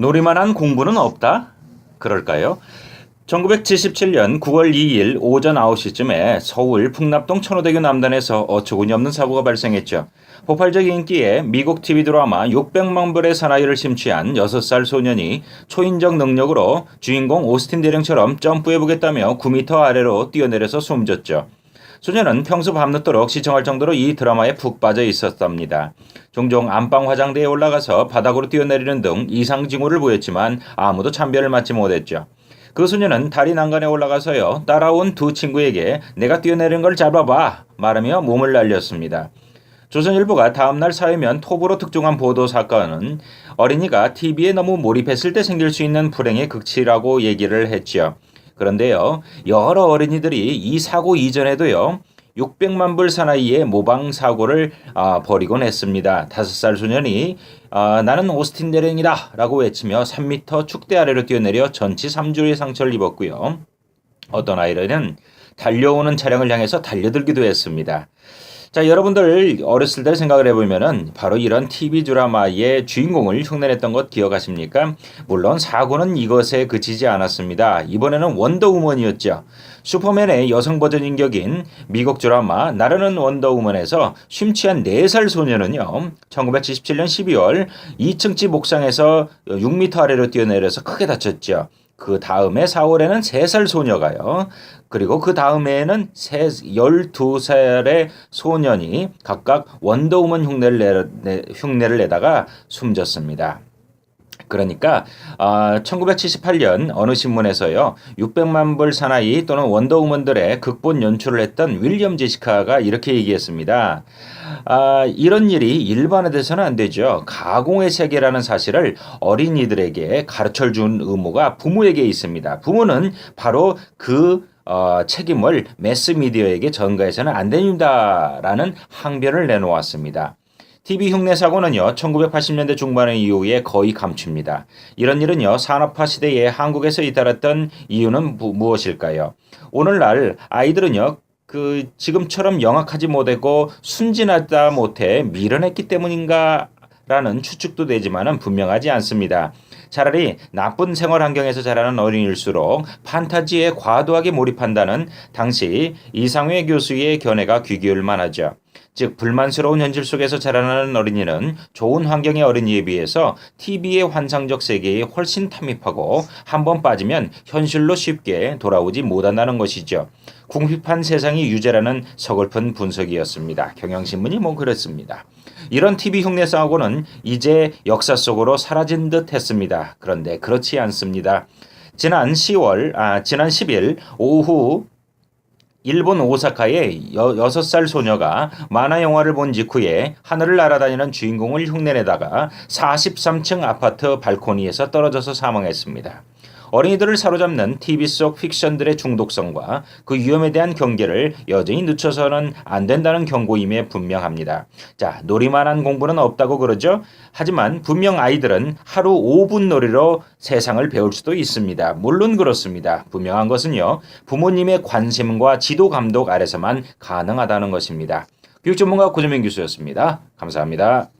놀이만한 공부는 없다? 그럴까요? 1977년 9월 2일 오전 9시쯤에 서울 풍납동 천호대교 남단에서 어처구니 없는 사고가 발생했죠. 폭발적 인기에 미국 TV 드라마 600만 불의 사나이를 심취한 6살 소년이 초인적 능력으로 주인공 오스틴 대령처럼 점프해보겠다며 9m 아래로 뛰어내려서 숨졌죠. 소녀는 평소 밤늦도록 시청할 정도로 이 드라마에 푹 빠져 있었답니다. 종종 안방 화장대에 올라가서 바닥으로 뛰어내리는 등 이상 징후를 보였지만 아무도 참배를 맡지 못했죠. 그 소녀는 다리 난간에 올라가서요 따라온 두 친구에게 내가 뛰어내리는 걸 잡아봐 말하며 몸을 날렸습니다. 조선일보가 다음날 사회면 톱으로 특종한 보도 사건은 어린이가 TV에 너무 몰입했을 때 생길 수 있는 불행의 극치라고 얘기를 했지요. 그런데요, 여러 어린이들이 이 사고 이전에도요, 600만 불 사나이의 모방 사고를 아, 벌이곤 했습니다. 다섯 살 소년이 아, 나는 오스틴 대령이다 라고 외치며 3m 축대 아래로 뛰어내려 전치 3주의 상처를 입었고요. 어떤 아이들은 달려오는 차량을 향해서 달려들기도 했습니다. 자, 여러분들 어렸을 때 생각을 해보면은 바로 이런 TV 드라마의 주인공을 흉내냈던 것 기억하십니까? 물론 사고는 이것에 그치지 않았습니다. 이번에는 원더우먼이었죠. 슈퍼맨의 여성 버전 인격인 미국 드라마 나르는 원더우먼에서 심취한 4살 소녀는요. 1977년 12월 2층 집 옥상에서 6m 아래로 뛰어내려서 크게 다쳤죠. 그 다음에 4월에는 3살 소녀가요. 그리고 그 다음에는 12살의 소년이 각각 원더우먼 흉내를, 내, 흉내를 내다가 숨졌습니다. 그러니까 어, 1978년 어느 신문에서요 600만 불 사나이 또는 원더우먼들의 극본 연출을 했던 윌리엄 제시카가 이렇게 얘기했습니다. 아, 이런 일이 일반화돼서는 안 되죠. 가공의 세계라는 사실을 어린이들에게 가르쳐 준 의무가 부모에게 있습니다. 부모는 바로 그 어, 책임을 매스미디어에게 전가해서는 안 됩니다라는 항변을 내놓았습니다. TV 흉내 사고는요, 1980년대 중반의 이후에 거의 감춥니다. 이런 일은요, 산업화 시대에 한국에서 잇따랐던 이유는 무, 무엇일까요? 오늘날 아이들은요, 그 지금처럼 영악하지 못하고 순진하다 못해 미련했기 때문인가 라는 추측도 되지만은 분명하지 않습니다. 차라리 나쁜 생활 환경에서 자라는 어린일수록 판타지에 과도하게 몰입한다는 당시 이상회 교수의 견해가 귀 기울 만 하죠. 즉 불만스러운 현실 속에서 자라나는 어린이는 좋은 환경의 어린이에 비해서 TV의 환상적 세계에 훨씬 탐입하고 한 번 빠지면 현실로 쉽게 돌아오지 못한다는 것이죠. 궁핍한 세상이 유죄라는 서글픈 분석이었습니다. 경향신문이 뭐 그랬습니다. 이런 TV 흉내 싸고는 이제 역사 속으로 사라진 듯 했습니다. 그런데 그렇지 않습니다. 지난 10월, 아, 지난 10일 오후 일본 오사카의 여, 6살 소녀가 만화 영화를 본 직후에 하늘을 날아다니는 주인공을 흉내내다가 43층 아파트 발코니에서 떨어져서 사망했습니다. 어린이들을 사로잡는 TV 속 픽션들의 중독성과 그 위험에 대한 경계를 여전히 늦춰서는 안 된다는 경고임에 분명합니다. 자, 놀이만한 공부는 없다고 그러죠? 하지만 분명 아이들은 하루 5분 놀이로 세상을 배울 수도 있습니다. 물론 그렇습니다. 분명한 것은요, 부모님의 관심과 지도 감독 아래서만 가능하다는 것입니다. 교육 전문가 고재민 교수였습니다. 감사합니다.